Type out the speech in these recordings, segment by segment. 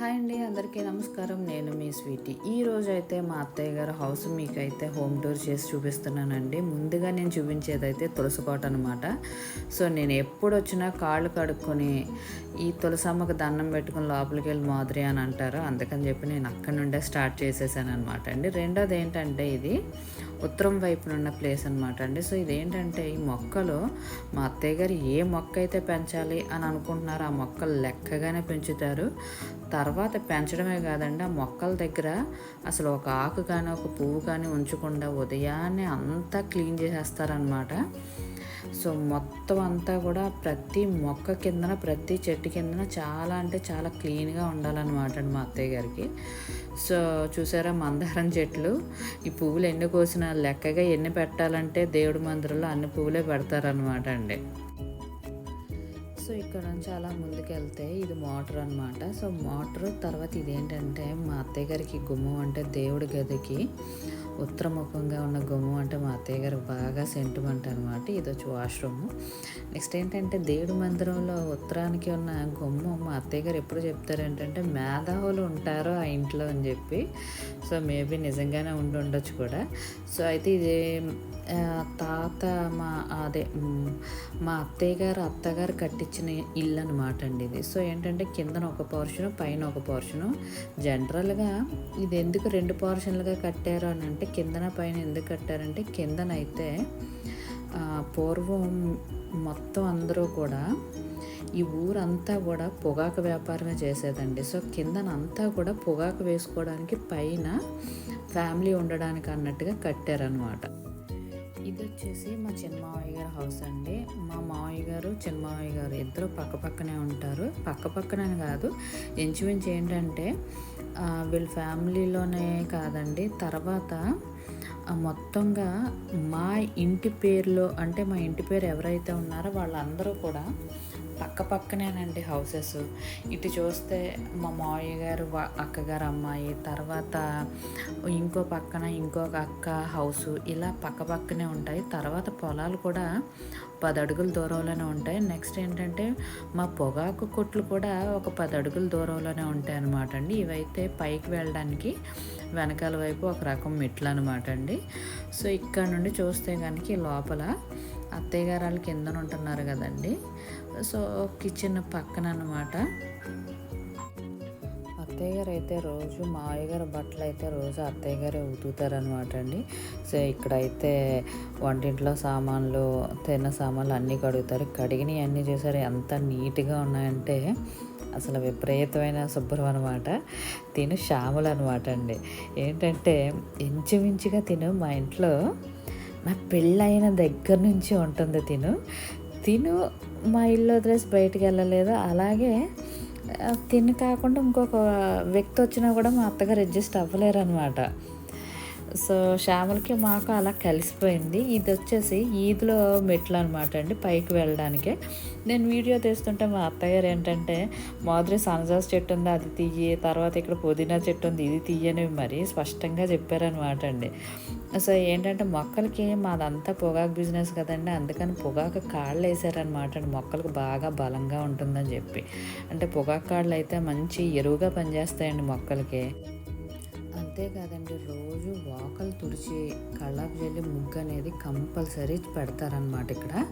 Hi అండి అందరికీ నమస్కారం. నేను మీ స్వీటీ. ఈ అయితే మా అత్తయ్య గారు హౌస్ మీకైతే హోమ్ టూర్ చేసి చూపిస్తున్నానండి. ముందుగా నేను చూపించేది అయితే తులసికోట అనమాట సో నేను ఎప్పుడు వచ్చినా కాళ్ళు కడుక్కొని ఈ తులసమ్మకు దండం పెట్టుకుని లోపలికి వెళ్ళి మాదిరి అని అంటారు. అందుకని చెప్పి నేను అక్కడి నుండే స్టార్ట్ చేసేసాను అనమాట అండి. రెండోది ఏంటంటే ఇది ఉత్తరం వైపున ఉన్న ప్లేస్ అనమాట అండి. సో ఇదేంటంటే ఈ మొక్కలు మా అత్తయ్య గారు ఏ మొక్క అయితే పెంచాలి అని అనుకుంటున్నారో ఆ మొక్కలు లెక్కగానే పెంచుతారు. తర్వాత పెంచడమే కాదండి ఆ మొక్కల దగ్గర అసలు ఒక ఆకు కానీ ఒక పువ్వు కానీ ఉంచకుండా ఉదయాన్నే అంతా క్లీన్ చేసేస్తారనమాట సో మొత్తం అంతా కూడా ప్రతి మొక్క కిందన ప్రతి చెట్టు కిందన చాలా అంటే చాలా క్లీన్గా ఉండాలన్నమాట అండి మా అత్తయ్య గారికి. సో చూసారా మందారం చెట్లు? ఈ పువ్వులు ఎన్ని కోసిన లెక్కగా ఎన్ని పెట్టాలంటే దేవుడి మందిరంలో అన్ని పువ్వులే పెడతారనమాట అండి. సో ఇక్కడ నుంచి అలా ముందుకెళ్తే ఇది మోటార్ అనమాట సో మోటార్ తర్వాత ఇదేంటంటే మా అత్తయ్య గారికి గుమ్మం అంటే దేవుడి గదికి ఉత్తరముఖంగా ఉన్న గుమ్మం అంటే మా అత్తయ్య గారికి బాగా సెంటిమెంట్ అనమాట ఇది వచ్చి వాష్రూమ్. నెక్స్ట్ ఏంటంటే దేవుడి మందిరంలో ఉత్తరానికి ఉన్న గుమ్మం మా అత్తయ్య గారు ఎప్పుడు చెప్తారు ఏంటంటే మేధావులు ఉంటారు ఆ ఇంట్లో అని చెప్పి. సో మేబీ నిజంగానే ఉండి ఉండొచ్చు కూడా. సో అయితే ఇది తాత మా అదే మా అత్తయ్య గారు అత్తగారు కట్టించిన ఇల్లు అనమాట అండి ఇది. సో ఏంటంటే కిందన ఒక పోర్షను పైన ఒక పోర్షను. జనరల్గా ఇది ఎందుకు రెండు పోర్షన్లుగా కట్టారు అని అంటే కిందన పైన ఎందుకు కట్టారంటే కిందనైతే పూర్వం మొత్తం అందరూ కూడా ఈ ఊరంతా కూడా పొగాకు వ్యాపారమే చేసేదండి. సో కిందనంతా కూడా పొగాకు వేసుకోవడానికి పైన ఫ్యామిలీ ఉండడానికి అన్నట్టుగా కట్టారనమాట. ఇది వచ్చేసి మా చిన్నమావయ్య గారి హౌస్ అండి. మా మావయ్య గారు చిన్న మావయ్య గారు ఇద్దరు పక్క పక్కనే ఉంటారు. పక్క పక్కనే కాదు ఇంచుమించు ఏంటంటే ఆ, వీళ్ళ ఫ్యామిలీలోనే కాదండి. తర్వాత మొత్తంగా మా ఇంటి పేరులో అంటే మా ఇంటి పేరు ఎవరైతే ఉన్నారో వాళ్ళందరూ కూడా పక్క పక్కనేనండి హౌసెస్. ఇటు చూస్తే మా మావయ్య గారు అక్కగారు అమ్మాయి తర్వాత ఇంకో పక్కన ఇంకొక అక్క హౌస్ ఇలా పక్క పక్కనే ఉంటాయి. తర్వాత పొలాలు కూడా పది అడుగుల దూరంలోనే ఉంటాయి. నెక్స్ట్ ఏంటంటే మా పొగాకు కొట్లు కూడా ఒక పది అడుగుల దూరంలోనే ఉంటాయి అన్నమాట అండి. ఇవైతే పైకి వెళ్ళడానికి వెనకాల వైపు ఒక రకం మెట్లు అనమాట అండి. సో ఇక్కడ నుండి చూస్తే కనుక లోపల అత్తయ్య గారు వాళ్ళు కిందన ఉంటున్నారు కదండి. సో కిచెన్ పక్కన అనమాట అత్తయ్య గారు అయితే రోజు మావయ్య గారు బట్టలు అయితే రోజు అత్తయ్య గారే ఉతుకుతారనమాట అండి. సో ఇక్కడైతే వంటింట్లో సామాన్లు తిన్న సామాన్లు అన్నీ కడుగుతారు. కడిగినవి అన్నీ చేశారు ఎంత నీట్గా ఉన్నాయంటే అసలు విపరీతమైన శుభ్రం అనమాట తిను శ్యాములు అనమాట అండి. ఏంటంటే ఇంచుమించుగా తిను మా ఇంట్లో నా పెళ్ళైన దగ్గర నుంచి ఉంటుంది తిను. తిను మా ఇల్లు వదిలేసి బయటికి వెళ్ళలేదు. అలాగే తిను తిని కాకుండా ఇంకొక వ్యక్తి వచ్చినా కూడా మా అత్తగారు అడ్జస్ట్ అవ్వలేరు అనమాట సో శ్యామలకి మాకు అలా కలిసిపోయింది. ఇది వచ్చేసి ఈద్లో మెట్లు అనమాట అండి పైకి వెళ్ళడానికి. నేను వీడియో తీస్తుంటే మా అత్తగారు ఏంటంటే మాధురి సన్జాస్ చెట్టు ఉంది అది తీయి తర్వాత ఇక్కడ పుదీనా చెట్టు ఉంది ఇది తీయనివి మరి స్పష్టంగా చెప్పారనమాట అండి. సో ఏంటంటే మొక్కలకి మాదంతా పొగాకు బిజినెస్ కదండి అందుకని పొగాకు కాళ్ళు వేసారనమాట అండి. మొక్కలకు బాగా బలంగా ఉంటుందని చెప్పి. అంటే పొగాకు కాళ్ళు అయితే మంచి ఎరువుగా పనిచేస్తాయండి మొక్కలకి. అంతేకాదండి రోజు వాకలు తుడిచి కళ్ళకు జల్లి ముగ్గు అనేది కంపల్సరీ పెడతారనమాట ఇక్కడ.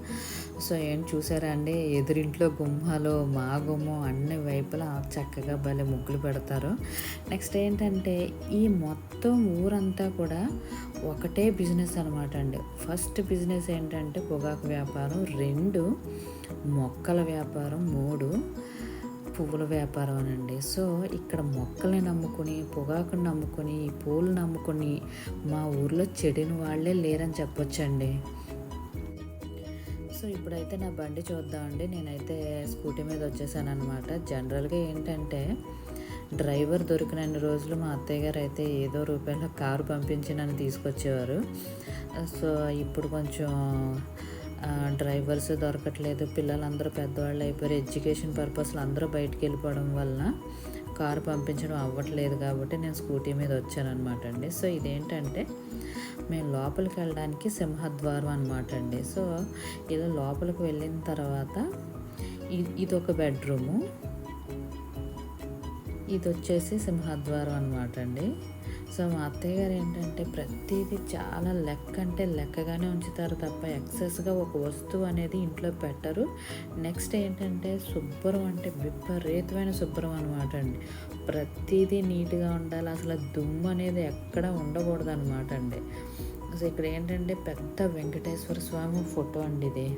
సో ఏం చూసారా అండి? ఎదురింట్లో గుమ్మాలు మా గుమ్మం అన్ని వైపులా చక్కగా భలే ముగ్గులు పెడతారు. నెక్స్ట్ ఏంటంటే ఈ మొత్తం ఊరంతా కూడా ఒకటే బిజినెస్ అనమాట అండి. ఫస్ట్ బిజినెస్ ఏంటంటే పొగాకు వ్యాపారం. రెండు మొక్కల వ్యాపారం. మూడు పువ్వుల వ్యాపారం అనండి సో ఇక్కడ మొక్కల్ని నమ్ముకుని పొగాకుని నమ్ముకుని పూలు నమ్ముకుని మా ఊర్లో చెడిన వాళ్ళే లేరని చెప్పొచ్చండి. సో ఇప్పుడైతే నా బండి చూద్దామండి. నేనైతే స్కూటీ మీద వచ్చేసాను అనమాట జనరల్గా ఏంటంటే డ్రైవర్ దొరికినన్ని రోజులు మా అత్తయ్య గారు అయితే ఏదో రూపాయల కారు పంపించి నన్ను తీసుకొచ్చేవారు. సో ఇప్పుడు కొంచెం డ్రైవర్స్ దొరకట్లేదు. పిల్లలందరూ పెద్దవాళ్ళు అయిపోయారు. ఎడ్యుకేషన్ పర్పస్లో అందరూ బయటికి వెళ్ళిపోవడం వలన కారు పంపించడం అవ్వట్లేదు కాబట్టి నేను స్కూటీ మీద వచ్చానమాట అండి. సో ఇదేంటంటే మేము లోపలికి వెళ్ళడానికి సింహద్వారం అనమాట అండి. సో ఇలా లోపలికి వెళ్ళిన తర్వాత ఇది ఒక బెడ్రూము. ఇది వచ్చేసి సింహద్వారం అనమాట అండి. సో మా అత్తయ్య గారు ఏంటంటే ప్రతిదీ చాలా లెక్క అంటే లెక్కగానే ఉంచుతారు తప్ప ఎక్సెస్గా ఒక వస్తువు అనేది ఇంట్లో పెట్టరు. నెక్స్ట్ ఏంటంటే శుభ్రం అంటే విపరీతమైన శుభ్రం అనమాట అండి. ప్రతిదీ నీట్గా ఉండాలి. అసలు దుమ్ము అనేది ఎక్కడ ఉండకూడదు అనమాట అండి. అసలు ఇక్కడ ఏంటంటే పెద్ద వెంకటేశ్వర స్వామి ఫోటో అండి ఇది.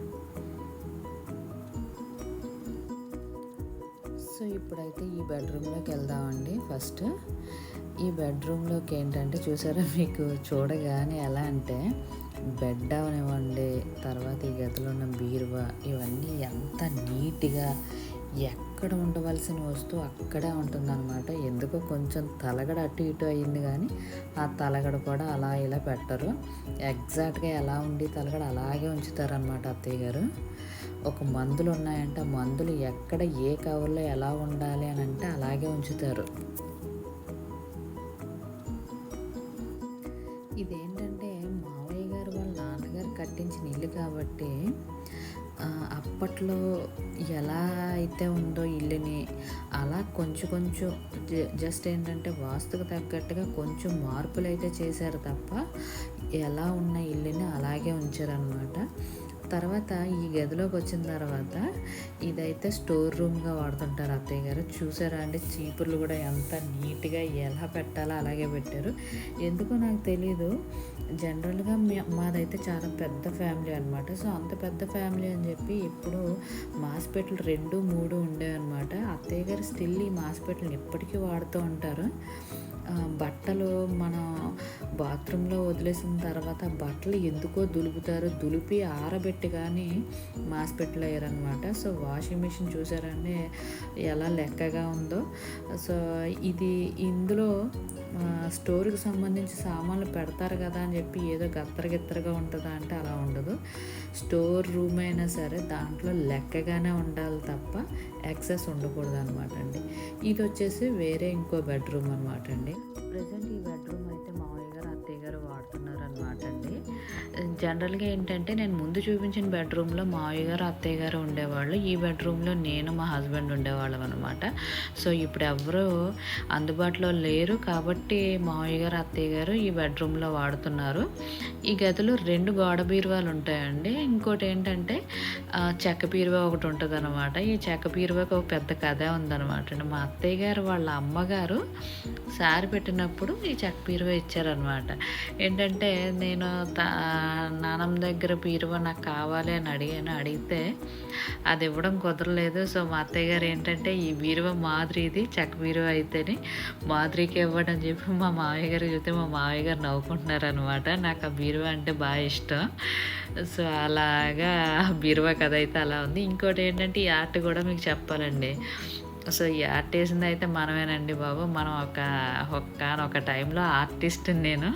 సో ఇప్పుడైతే ఈ బెడ్రూమ్లోకి వెళ్దామండి ఫస్ట్. ఈ బెడ్రూమ్లోకి ఏంటంటే చూసారా మీకు చూడగానే ఎలా అంటే బెడ్ అవనివ్వండి తర్వాత ఈ గదిలో ఉన్న బీరువా ఇవన్నీ ఎంత నీట్గా ఎక్కడ ఉండవలసిన వస్తువు అక్కడే ఉంటుందన్నమాట. ఎందుకో కొంచెం తలగడ అటు ఇటు అయింది కానీ ఆ తలగడ కూడా అలా ఇలా పెట్టరు. ఎగ్జాక్ట్గా ఎలా ఉండి తలగడ అలాగే ఉంచుతారనమాట అత్తయ్య గారు. ఒక మందులు ఉన్నాయంటే ఆ మందులు ఎక్కడ ఏ కవర్లో ఎలా ఉండాలి అని అంటే అలాగే ఉంచుతారు. అప్పట్లో ఎలా అయితే ఉందో ఇల్లుని అలా కొంచెం కొంచెం జ- జస్ట్ ఏంటంటే వాస్తుకు తగ్గట్టుగా కొంచెం మార్పులు అయితే చేశారు తప్ప ఎలా ఉన్న ఇల్లుని అలాగే ఉంచారనమాట తర్వాత ఈ గదిలోకి వచ్చిన తర్వాత ఇదైతే స్టోర్ రూమ్గా వాడుతుంటారు అత్తయ్య గారు. చూసారా అండి? చీపుర్లు కూడా ఎంత నీట్గా ఎలా పెట్టాలో అలాగే పెట్టారు. ఎందుకో నాకు తెలీదు. జనరల్గా మే మాదైతే చాలా పెద్ద ఫ్యామిలీ అనమాట సో అంత పెద్ద ఫ్యామిలీ అని చెప్పి ఇప్పుడు మాస్పెట్లు రెండు మూడు ఉండేవన్నమాట. అత్తయ్య గారు స్టిల్ ఈ మాస్పెట్లను ఇప్పటికీ వాడుతూ ఉంటారు. బట్టలు మనం బాత్రూంలో వదిలేసిన తర్వాత బట్టలు ఎందుకో దులుపుతారు దులిపి ఆరబెట్టి కానీ మాస్పెట్లు వేయరనమాట సో వాషింగ్ మిషన్ చూసారంటే ఎలా లెక్కగా ఉందో. సో ఇది ఇందులో స్టోర్కి సంబంధించి సామాన్లు పెడతారు కదా అని చెప్పి ఏదో గత్తరగిత్తరగా ఉంటుందా అంటే అలా ఉండదు. స్టోర్ రూమ్ అయినా సరే దాంట్లో లెక్కగానే ఉండాలి తప్ప ఎక్సెస్ ఉండకూడదు అనమాట అండి. ఇది వచ్చేసి వేరే ఇంకో బెడ్రూమ్ అనమాట అండి. ప్రజెంట్ ఈ బెడ్రూమ్ అయితే మామయ్య గారు అత్తయ్య గారు వాడుతున్నారు అనమాట అండి. జనరల్గా ఏంటంటే నేను ముందు చూపించిన బెడ్రూమ్లో మావయ్య గారు అత్తయ్య గారు ఉండేవాళ్ళు. ఈ బెడ్రూమ్లో నేను మా హస్బెండ్ ఉండేవాళ్ళం అనమాట సో ఇప్పుడు ఎవరు అందుబాటులో లేరు. కాబట్టి మావయ్య గారు అత్తయ్య గారు ఈ బెడ్రూమ్లో వాడుతున్నారు. ఈ గదిలో రెండు గోడ బీరువాలు ఉంటాయండి. ఇంకోటి ఏంటంటే చెక్క బీరువా ఒకటి ఉంటుంది అనమాట ఈ చెక్క బీరువాకి ఒక పెద్ద కథ ఉందన్నమాట అండి. మా అత్తయ్య గారు వాళ్ళ అమ్మగారు సారి పెట్టినప్పుడు ఈ చెక్క బీరువా ఇచ్చారనమాట ఏంటంటే నేను నానమ్మ దగ్గర బీరువా నాకు కావాలి అని అడిగాను. అడిగితే అది ఇవ్వడం కుదరలేదు. సో మా అత్తయ్య గారు ఏంటంటే ఈ బీరువా మాదిరిది చెక్క బీరువా అయితేనే మాదిరికి ఇవ్వడం అని చెప్పి మా మావయ్య గారు చెప్తే మా మావయ్య గారు నవ్వుకుంటున్నారు అనమాట నాకు ఆ బీరువా అంటే బాగా ఇష్టం. సో అలాగా బీరువా కథ అయితే అలా ఉంది. ఇంకోటి ఏంటంటే ఈ ఆర్ట్ కూడా మీకు చెప్పాలండి. సో ఈ ఆర్ట్ వేసింది అయితే మనమేనండి బాబు. మనం ఒక ఒక్క ఒక టైంలో ఆర్టిస్ట్ నేను.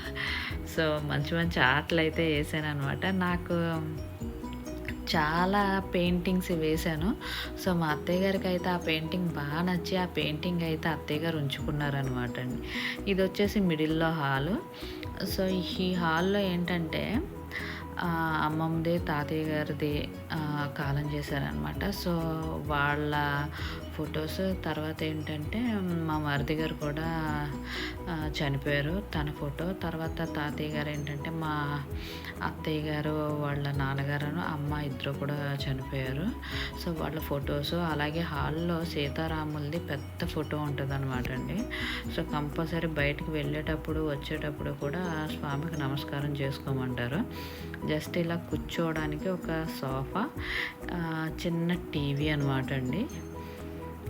సో మంచి మంచి ఆర్ట్లు అయితే వేసాను అనమాట నాకు చాలా పెయింటింగ్స్ వేశాను సో మా అత్తయ్య గారికి అయితే ఆ పెయింటింగ్ బాగా నచ్చి ఆ పెయింటింగ్ అయితే అత్తయ్య గారు ఉంచుకున్నారనమాట అండి. ఇది వచ్చేసి మిడిల్లో హాలు. సో ఈ హాల్లో ఏంటంటే అమ్మమ్మది తాతయ్య గారిది కాలం చేశారనమాట సో వాళ్ళ ఫొటోస్. తర్వాత ఏంటంటే మా మరిది గారు కూడా చనిపోయారు తన ఫోటో. తర్వాత తాతయ్య గారు ఏంటంటే మా అత్తయ్య గారు వాళ్ళ నాన్నగారు అమ్మ ఇద్దరు కూడా చనిపోయారు. సో వాళ్ళ ఫొటోస్. అలాగే హాల్లో సీతారాములది పెద్ద ఫోటో ఉంటుంది అనమాట అండి. సో కంపల్సరీ బయటకు వెళ్ళేటప్పుడు వచ్చేటప్పుడు కూడా స్వామికి నమస్కారం చేసుకోమంటారు. జస్ట్ ఇలా కూర్చోవడానికి ఒక సోఫా చిన్న టీవీ అనమాట అండి.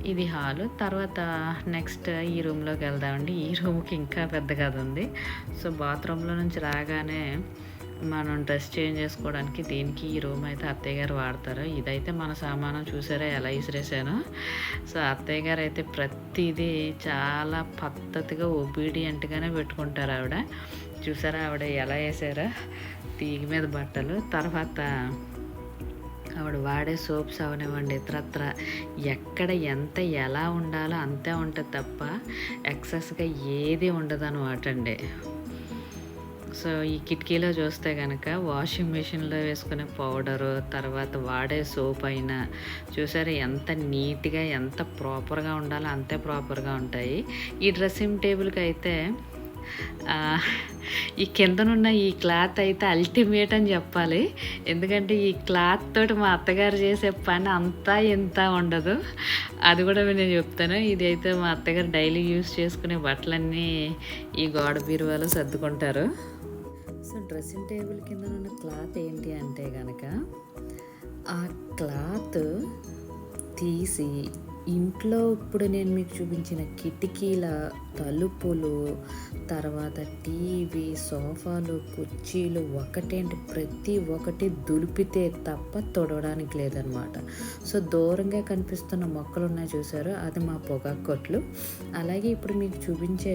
ఇది హాలు. తర్వాత నెక్స్ట్ ఈ రూమ్లోకి వెళ్దామండి. ఈ రూమ్కి ఇంకా పెద్ద కథ ఉంది. సో బాత్రూంలో నుంచి రాగానే మనం డ్రెస్ చేంజ్ చేసుకోవడానికి దీనికి ఈ రూమ్ అయితే అత్తయ్య గారు వాడతారు. ఇదైతే మన సామానం చూసారా? ఎలా ఇసిరేసాను. సో అత్తయ్య గారు అయితే ప్రతిదీ చాలా పద్ధతిగా ఒబీడియంట్గానే పెట్టుకుంటారు ఆవిడ. చూసారా ఆవిడ ఎలా వేసారా? తీగ మీద బట్టలు. తర్వాత ఆవిడ వాడే సోప్స్ అవనివ్వండి ఇతరత్ర ఎక్కడ ఎంత ఎలా ఉండాలో అంతే ఉంటుంది తప్ప ఎక్సెస్గా ఏది ఉండదు అనమాట అండి సో ఈ కిటికీలో చూస్తే కనుక వాషింగ్ మిషన్లో వేసుకునే పౌడరు తర్వాత వాడే సోప్ అయినా చూసారా ఎంత నీట్గా ఎంత ప్రాపర్గా ఉండాలో అంతే ప్రాపర్గా ఉంటాయి. ఈ డ్రెస్సింగ్ టేబుల్కి అయితే ఈ కిందనున్న ఈ క్లాత్ అయితే అల్టిమేట్ అని చెప్పాలి. ఎందుకంటే ఈ క్లాత్ తోటి మా అత్తగారు చేసే పని అంతా ఇంత ఉండదు. అది కూడా నేను చెప్తాను. ఇది అయితే మా అత్తగారు డైలీ యూస్ చేసుకునే బట్టలన్నీ ఈ గోడ బీరువాలో సర్దుకుంటారు. సో డ్రెస్సింగ్ టేబుల్ కింద ఉన్న క్లాత్ ఏంటి అంటే కనుక ఆ క్లాత్ తీసి ఇంట్లో ఇప్పుడు నేను మీకు చూపించిన కిటికీల తలుపులు తర్వాత టీవీ సోఫాలు కుర్చీలు ఒకటేంటి? ప్రతి ఒక్కటి దులిపితే తప్ప తొడవడానికి లేదనమాట సో దూరంగా కనిపిస్తున్న మొక్కలు ఉన్నాయి చూసారు? అది మా పొగాకు కొట్లు. అలాగే ఇప్పుడు మీకు చూపించే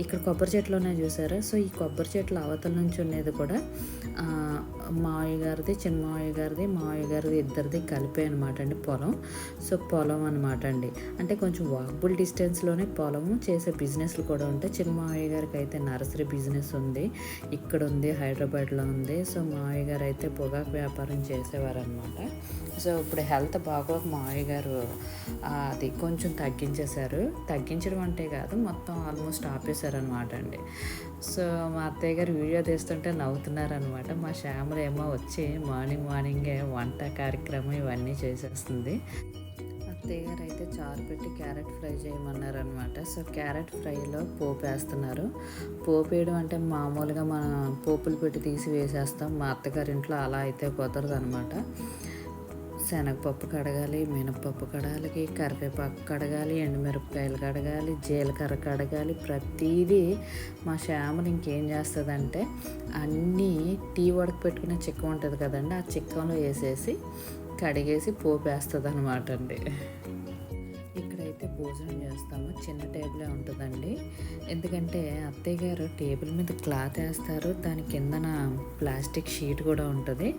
ఇక్కడ కొబ్బరి చెట్లు ఉన్నాయి చూసారా? సో ఈ కొబ్బరి చెట్లు అవతల నుంచి ఉన్నది కూడా మావయ్య గారిది చిన్న మావయ్య గారిది మావయ్య గారిది ఇద్దరిది కలిపే అనమాట అండి పొలం. సో పొలం అనమాట అండి. అంటే కొంచెం వాకబుల్ డిస్టెన్స్లోనే పొలము చేసే బిజినెస్లు కూడా ఉంటాయి. చిన్న మావయ్య గారికి అయితే నర్సరీ బిజినెస్ ఉంది. ఇక్కడ ఉంది హైదరాబాద్లో ఉంది. సో మావయ్య గారు అయితే పొగాకు వ్యాపారం చేసేవారు అనమాట సో ఇప్పుడు హెల్త్ బాగోక మావయ్య గారు అది కొంచెం తగ్గించేశారు. తగ్గించడం అంటే కాదు మొత్తం ఆల్మోస్ట్ ఆపేశారనమాట అండి. సో మా అత్తయ్య గారు వీడియో తీస్తుంటే నవ్వుతున్నారనమాట మా శ్యామలు ఏమో వచ్చి మార్నింగ్ మార్నింగే వంట కార్యక్రమం ఇవన్నీ చేసేస్తుంది. అత్తయ్య గారు అయితే చారు పెట్టి క్యారెట్ ఫ్రై చేయమన్నారు అనమాట సో క్యారెట్ ఫ్రైలో పోపు వేస్తున్నారు. పోపు వేయడం అంటే మామూలుగా మనం పోపులు పెట్టి తీసి వేసేస్తాం. మా అత్తగారి ఇంట్లో అలా అయితే కుదరదు అనమాట శనగపప్పు కడగాలి మినపప్పు కడగాలి కరివేపాకు కడగాలి ఎండుమిరపకాయలు కడగాలి జీలకర్ర కడగాలి. ప్రతిదీ మా శ్యామలు ఇంకేం చేస్తుందంటే అన్నీ టీ వడకు పెట్టుకునే చిక్క ఉంటుంది కదండి ఆ చిక్కంలో వేసేసి కడిగేసి పోపేస్తుంది అనమాట అండి ఇక్కడైతే భోజనం చేస్తాము. చిన్న టేబులే ఉంటుందండి. ఎందుకంటే అత్తయ్య గారు టేబుల్ మీద క్లాత్ వేస్తారు. దాని కిందన ప్లాస్టిక్ షీట్ కూడా ఉంటుంది.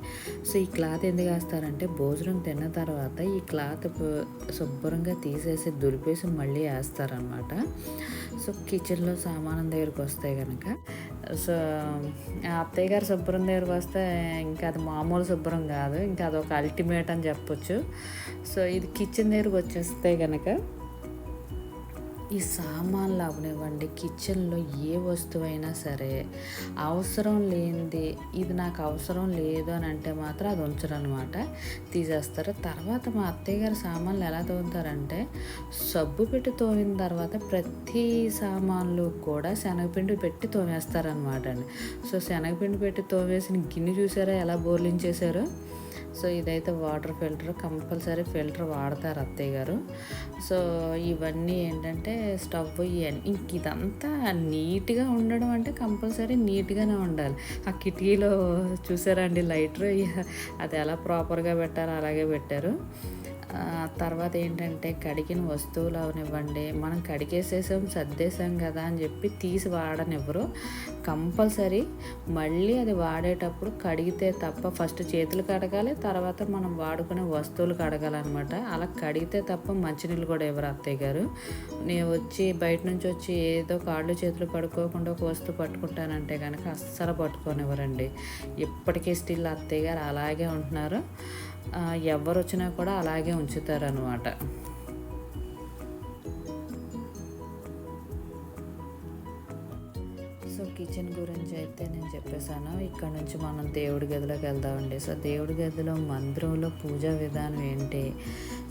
సో ఈ క్లాత్ ఎందుకు వేస్తారంటే భోజనం తిన్న తర్వాత ఈ క్లాత్ శుభ్రంగా తీసేసి దులిపేసి మళ్ళీ వేస్తారనమాట సో కిచెన్లో సామానం దగ్గరికి వస్తే కనుక సో అత్తయ్య గారు శుభ్రం దగ్గరికి వస్తే ఇంకా అది మామూలు శుభ్రం కాదు. ఇంకా అదొక అల్టిమేట్ అని చెప్పొచ్చు. సో ఇది కిచెన్ దగ్గరికి వచ్చేస్తే కనుక ఈ సామాన్లు అవనివ్వండి కిచెన్లో ఏ వస్తువైనా సరే అవసరం లేనిది ఇది నాకు అవసరం లేదు అని అంటే మాత్రం అది ఉంచరు అనమాట తీసేస్తారు. తర్వాత మా అత్తయ్య గారు సామాన్లు ఎలా తోముతారంటే సబ్బు పెట్టి తోమిన తర్వాత ప్రతి సామాన్లు కూడా శనగపిండి పెట్టి తోమేస్తారనమాట అండి. సో శనగపిండి పెట్టి తోమేసిన గిన్నె చూసారా ఎలా బోర్లించేశారో? సో ఇదైతే వాటర్ ఫిల్టర్ కంపల్సరీ ఫిల్టర్ వాడతారు అత్తయ్య గారు. సో ఇవన్నీ ఏంటంటే స్టవ్ ఇవన్నీ ఇంక ఇదంతా నీట్గా ఉండడం అంటే కంపల్సరీ నీట్గానే ఉండాలి. ఆ కిటికీలో చూసారండి లైటర్? అది ఎలా ప్రాపర్గా పెట్టారో అలాగే పెట్టారు. తర్వాత ఏంటంటే కడిగిన వస్తువులు అవనివ్వండి మనం కడిగేసేసాం సర్దేశాం కదా అని చెప్పి తీసి వాడనివ్వరు. కంపల్సరీ మళ్ళీ అది వాడేటప్పుడు కడిగితే తప్ప ఫస్ట్ చేతులు కడగాలి తర్వాత మనం వాడుకునే వస్తువులు కడగాలన్నమాట. అలా కడిగితే తప్ప మంచినీళ్ళు కూడా ఇవ్వరు అత్తయ్య గారు. నేను వచ్చి బయట నుంచి వచ్చి ఏదో కాళ్ళు చేతులు పడుకోకుండా ఒక వస్తువు పట్టుకుంటానంటే కనుక అస్సలు పట్టుకోనివ్వరండి. ఇప్పటికీ స్టిల్ అత్తయ్య గారు అలాగే ఉంటున్నారు. ఎవరు వచ్చినా కూడా అలాగే ఉంచుతారనమాట సో కిచెన్ గురించి అయితే నేను చెప్పేశాను. ఇక్కడ నుంచి మనం దేవుడి గదిలోకి వెళ్దామండి. సో దేవుడి గదిలో మందిరంలో పూజా విధానం ఏంటి?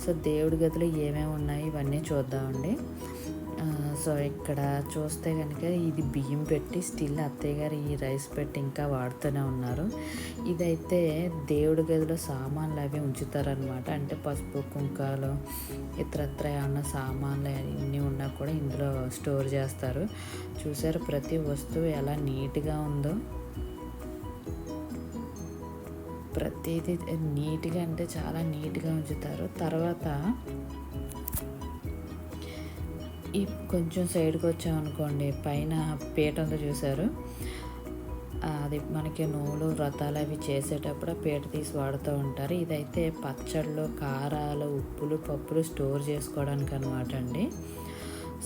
సో దేవుడి గదిలో ఏమేమి ఉన్నాయి? ఇవన్నీ చూద్దామండి. సో ఇక్కడ చూస్తే కనుక ఇది బియ్యం పెట్టి స్టిల్ అత్తయ్య గారు ఈ రైస్ పెట్టి ఇంకా వాడుతూనే ఉన్నారు. ఇదైతే దేవుడి గదిలో సామాన్లు అవి ఉంచుతారనమాట అంటే పసుపు కుంకాలు ఇతరత్ర ఏమన్నా సామాన్లు అన్నీ ఉన్నా కూడా ఇందులో స్టోర్ చేస్తారు. చూసారు ప్రతి వస్తువు ఎలా నీట్గా ఉందో. ప్రతిదీ నీట్గా అంటే చాలా నీట్గా ఉంచుతారు. తర్వాత ఈ కొంచెం సైడ్కి వచ్చామనుకోండి పైన పీట ఉందో చూసారు అది మనకి నూలు వ్రతాలు అవి చేసేటప్పుడు పీట తీసి వాడుతూ ఉంటారు. ఇదైతే పచ్చళ్ళు కారాలు ఉప్పులు పప్పులు స్టోర్ చేసుకోవడానికి అనమాట అండి.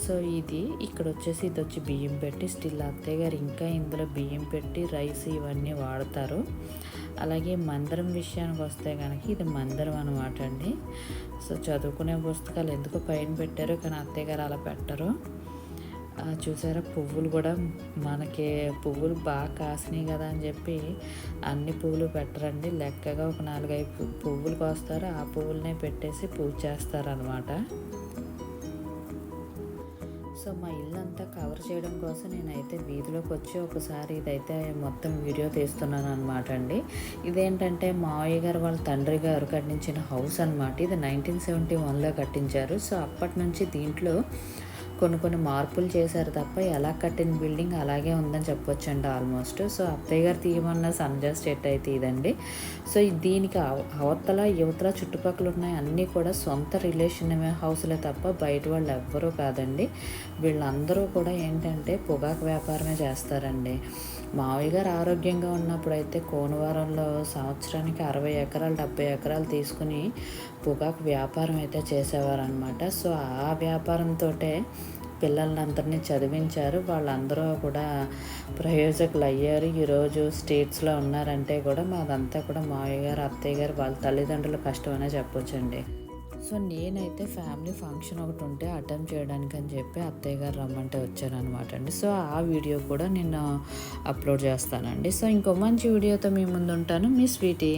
సో ఇది ఇక్కడ వచ్చేసి ఇది వచ్చి బియ్యం పెట్టి స్టిల్ అత్తయ్య గారు ఇంకా ఇందులో బియ్యం పెట్టి రైస్ ఇవన్నీ వాడతారు. అలాగే మందిరం విషయానికి వస్తే కనుక ఇది మందిరం అనమాట అండి. సో చదువుకునే పుస్తకాలు ఎందుకు పైన పెట్టారు కానీ అత్తయ్య గారు అలా పెట్టరు. చూసారా పువ్వులు కూడా మనకి పువ్వులు బాగా కాసినాయి కదా అని చెప్పి అన్ని పువ్వులు పెట్టరండి. లెక్కగా ఒక నాలుగైదు పువ్వులు కోస్తారు. ఆ పువ్వులనే పెట్టేసి పూజ చేస్తారనమాట సో మా ఇల్లు అంతా కవర్ చేయడం కోసం నేనైతే వీధిలోకి వచ్చి ఒకసారి ఇదైతే మొత్తం వీడియో తీస్తున్నాను అనమాట అండి. ఇదేంటంటే మావయ్య గారు వాళ్ళ తండ్రి గారు కట్టించిన హౌస్ అనమాట ఇది నైన్టీన్ సెవెంటీ వన్లో కట్టించారు. సో అప్పటి నుంచి దీంట్లో కొన్ని కొన్ని మార్పులు చేశారు తప్ప ఎలా కట్టిన బిల్డింగ్ అలాగే ఉందని చెప్పొచ్చండి ఆల్మోస్ట్. సో అత్తయ్య గారు తీయమన్న సంజా స్టేట్ అయితే ఇదండి. సో దీనికి అవతల యువతల చుట్టుపక్కల ఉన్నాయి అన్నీ కూడా సొంత రిలేషన్ హౌస్లే తప్ప బయట వాళ్ళు ఎవ్వరూ కాదండి. వీళ్ళందరూ కూడా ఏంటంటే పొగాకు వ్యాపారమే చేస్తారండి. మావయ్య గారు ఆరోగ్యంగా ఉన్నప్పుడు అయితే కోనవరంలో సంవత్సరానికి అరవై ఎకరాలు డెబ్బై ఎకరాలు తీసుకుని పొగాకు వ్యాపారం అయితే చేసేవారనమాట సో ఆ వ్యాపారంతో పిల్లలందరినీ చదివించారు. వాళ్ళందరూ కూడా ప్రయోజకులు అయ్యారు ఈరోజు స్టేట్స్లో ఉన్నారంటే కూడా మాదంతా కూడా మావయ్య గారు అత్తయ్య గారు వాళ్ళ తల్లిదండ్రుల కష్టమనే చెప్పొచ్చండి. సో నేనైతే ఫ్యామిలీ ఫంక్షన్ ఒకటి ఉంటే అటెండ్ చేయడానికి అని చెప్పి అత్తయ్య గారు రమ్మంటే వచ్చారనమాట అండి. సో ఆ వీడియో కూడా నేను అప్లోడ్ చేస్తానండి. సో ఇంకో మంచి వీడియోతో మీ ముందు ఉంటాను మీ స్వీటీ.